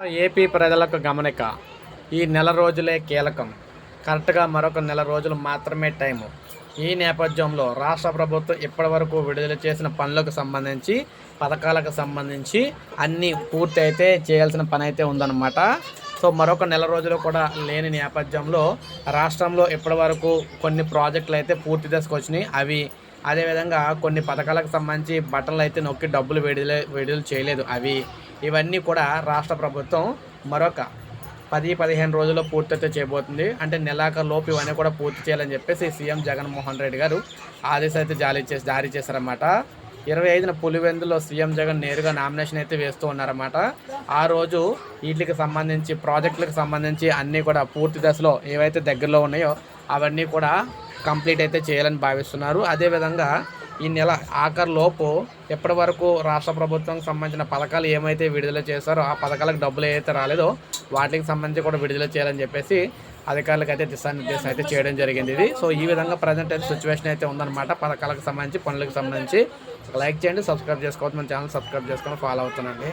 AP ప్రజలకు గమనిక ఈ నెల రోజులే కీలకం. కరెక్ట్గా మరొక నెల రోజులు మాత్రమే టైము. ఈ నేపథ్యంలో రాష్ట్ర ప్రభుత్వం ఇప్పటివరకు విడుదల చేసిన పనులకు సంబంధించి పథకాలకు సంబంధించి అన్నీ పూర్తి అయితే చేయాల్సిన పని అయితే ఉందన్నమాట. సో మరొక నెల రోజులు కూడా లేని నేపథ్యంలో రాష్ట్రంలో ఇప్పటివరకు కొన్ని ప్రాజెక్టులు అయితే పూర్తి దశకు వచ్చినాయి. అవి అదేవిధంగా కొన్ని పథకాలకు సంబంధించి బట్టలు అయితే నొక్కి డబ్బులు విడుదల విడుదల చేయలేదు. అవి ఇవన్నీ కూడా రాష్ట్ర ప్రభుత్వం మరొక పది పదిహేను రోజుల్లో పూర్తయితే చేయబోతుంది. అంటే నెలాఖరు లోపు ఇవన్నీ కూడా పూర్తి చేయాలని చెప్పేసి సీఎం జగన్మోహన్ రెడ్డి గారు ఆదేశాలు అయితే జారీ చేసి జారీ చేశారన్నమాట. ఇరవై ఐదున పులివెందులో సీఎం జగన్ నేరుగా నామినేషన్ అయితే వేస్తూ ఉన్నారన్నమాట. ఆ రోజు వీటికి సంబంధించి ప్రాజెక్టులకు సంబంధించి అన్నీ కూడా పూర్తి దశలో ఏవైతే దగ్గరలో ఉన్నాయో అవన్నీ కూడా కంప్లీట్ అయితే చేయాలని భావిస్తున్నారు. అదేవిధంగా ఈ నెల ఆఖరిలోపు ఎప్పటి వరకు రాష్ట్ర ప్రభుత్వం సంబంధించిన పథకాలు ఏమైతే విడుదల చేశారో ఆ పథకాలకు డబ్బులు ఏదైతే రాలేదో వాటికి సంబంధించి కూడా విడుదల చేయాలని చెప్పేసి అధికారులకు అయితే దిశానిర్దేశం అయితే చేయడం జరిగింది ఇది. సో ఈ విధంగా ప్రజెంట్ అయితే సిచ్యువేషన్ అయితే ఉందన్నమాట. పథకాలకు సంబంధించి పనులకు సంబంధించి. లైక్ చేయండి సబ్స్క్రైబ్ చేసుకోవద్దు. మన ఛానల్ సబ్స్క్రైబ్ చేసుకొని ఫాలో అవుతున్నాండి